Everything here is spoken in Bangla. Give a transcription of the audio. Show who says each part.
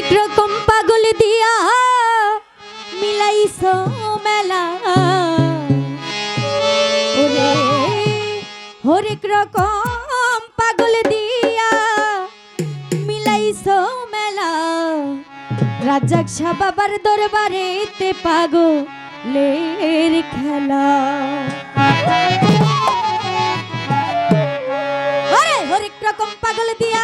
Speaker 1: অনেক রকম পাগল দিয়া মিলাইছ মেলা। ওরে, হরেক রকম পাগল দিয়া মিলাইছ মেলা। রাজাক শাহ বাবার দরবারেতে পাগলের খেলা। হরেক রকম পাগল দিয়া